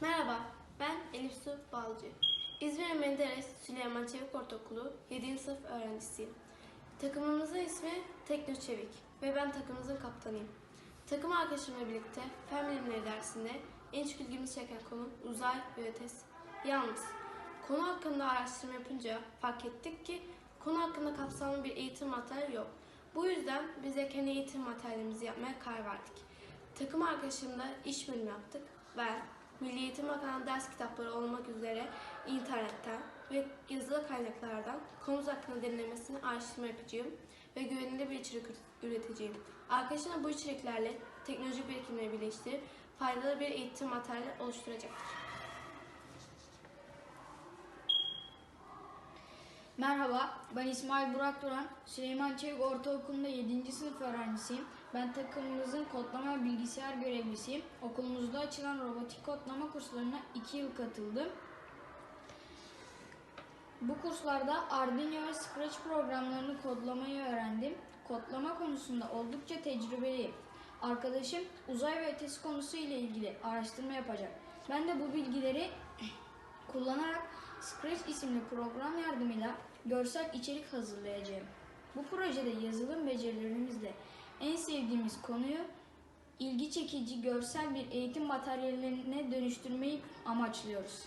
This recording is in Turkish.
Merhaba, ben Elif Su Balcı. İzmir Menderes Süleyman Çevik Ortaokulu 7. sınıf öğrencisiyim. Takımımızın ismi Tekno Çevik ve ben takımımızın kaptanıyım. Takım arkadaşımla birlikte fen bilimleri dersinde en çok ilgimizi çeken konu uzay ve ötesi. Yalnız konu hakkında araştırma yapınca fark ettik ki konu hakkında kapsamlı bir eğitim materyali yok. Bu yüzden biz de kendi eğitim materyalimizi yapmaya karar verdik. Takım arkadaşımla iş bölümü yaptık. Ben Milli Eğitim Bakanlığı ders kitapları olmak üzere internetten ve yazılı kaynaklardan konumuz hakkında derinlemesine araştırma yapacağım ve güvenilir bir içerik üreteceğim. Arkadaşımla bu içeriklerle teknoloji birikimleri birleştirip faydalı bir eğitim materyali oluşturacaktır. Merhaba, ben İsmail Burak Duran. Süleyman Çevik Ortaokulu'nda 7. sınıf öğrencisiyim. Ben takımımızın kodlama bilgisayar görevlisiyim. Okulumuzda açılan robotik kodlama kurslarına 2 yıl katıldım. Bu kurslarda Arduino ve Scratch programlarını kodlamayı öğrendim. Kodlama konusunda oldukça tecrübeliyim. Arkadaşım uzay ve ötesi konusu ile ilgili araştırma yapacak. Ben de bu bilgileri kullanarak Scratch isimli program yardımıyla görsel içerik hazırlayacağım. Bu projede yazılım becerilerimizle en sevdiğimiz konuyu ilgi çekici görsel bir eğitim materyaline dönüştürmeyi amaçlıyoruz.